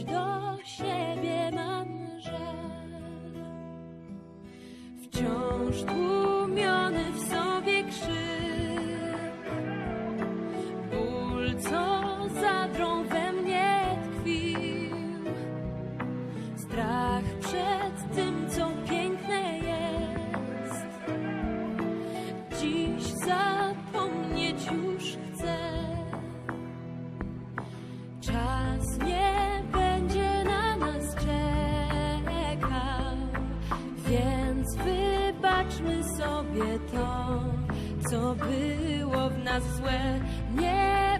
do siebie mam żal. Wciąż tłumiony w sobie krzyk, ból, co zadrą we mnie tkwił, strach przed tym, co piękne jest. Dziś za siebie to, co było w nas złe. Nie